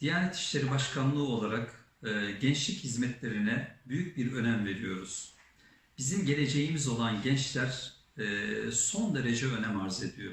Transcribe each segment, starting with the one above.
Diyanet İşleri Başkanlığı olarak e, gençlik hizmetlerine büyük bir önem veriyoruz. Bizim geleceğimiz olan gençler e, son derece önem arz ediyor.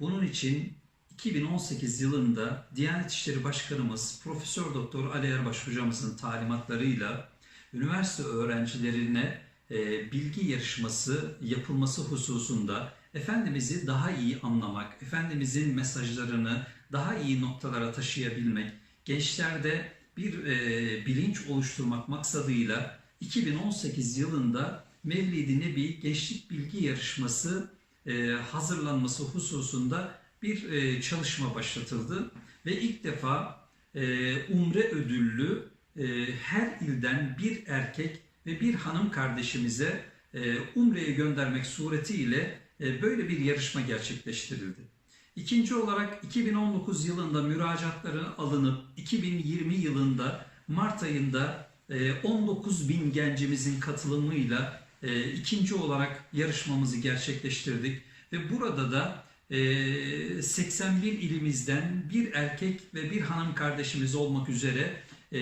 Bunun için 2018 yılında Diyanet İşleri Başkanımız Profesör Doktor Ali Erbaş hocamızın talimatlarıyla üniversite öğrencilerine e, bilgi yarışması yapılması hususunda Efendimiz'i daha iyi anlamak, Efendimizin mesajlarını daha iyi noktalara taşıyabilmek, gençlerde bir e, bilinç oluşturmak maksadıyla 2018 yılında Mevlid-i Nebi Gençlik Bilgi Yarışması e, hazırlanması hususunda bir e, çalışma başlatıldı ve ilk defa e, Umre ödüllü e, her ilden bir erkek ve bir hanım kardeşimize e, Umre'ye göndermek suretiyle e, böyle bir yarışma gerçekleştirildi. İkinci olarak 2019 yılında müracaatların alınıp 2020 yılında Mart ayında e, 19 bin gencimizin katılımıyla e, ikinci olarak yarışmamızı gerçekleştirdik ve burada da e, 81 ilimizden bir erkek ve bir hanım kardeşimiz olmak üzere e,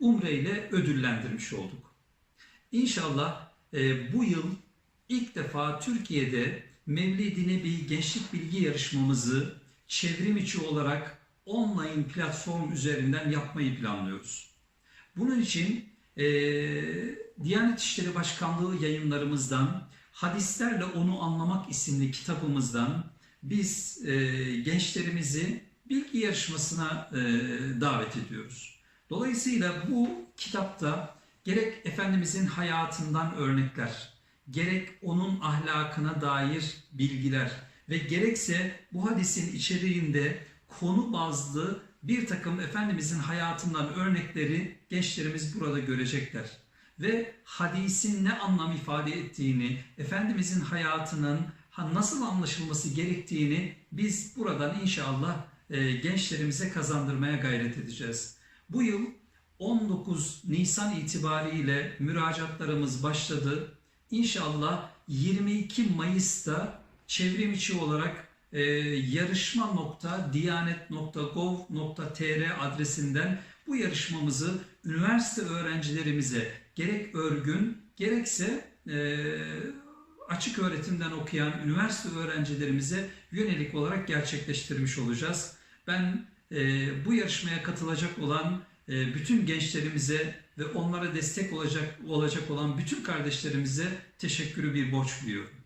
Umre ile ödüllendirmiş olduk. İnşallah e, bu yıl ilk defa Türkiye'de Mevlid-i Nebi Gençlik Bilgi Yarışmamızı çevrim içi olarak online platform üzerinden yapmayı planlıyoruz. Bunun için e, Diyanet İşleri Başkanlığı yayınlarımızdan Hadislerle Onu Anlamak isimli kitabımızdan biz e, gençlerimizi bilgi yarışmasına e, davet ediyoruz. Dolayısıyla bu kitapta gerek Efendimizin hayatından örnekler, gerek onun ahlakına dair bilgiler ve gerekse bu hadisin içeriğinde konu bazlı bir takım Efendimizin hayatından örnekleri gençlerimiz burada görecekler. Ve hadisin ne anlam ifade ettiğini, Efendimizin hayatının nasıl anlaşılması gerektiğini biz buradan inşallah e, gençlerimize kazandırmaya gayret edeceğiz. Bu yıl 19 Nisan itibariyle müracaatlarımız başladı. İnşallah 22 Mayıs'ta çevrim içi olarak e, yarışma.diyanet.gov.tr adresinden bu yarışmamızı üniversite öğrencilerimize gerek örgün gerekse e, açık öğretimden okuyan üniversite öğrencilerimize yönelik olarak gerçekleştirmiş olacağız. Ben e, bu yarışmaya katılacak olan e, bütün gençlerimize ve onlara destek olacak olacak olan bütün kardeşlerimize teşekkürü bir borç biliyorum.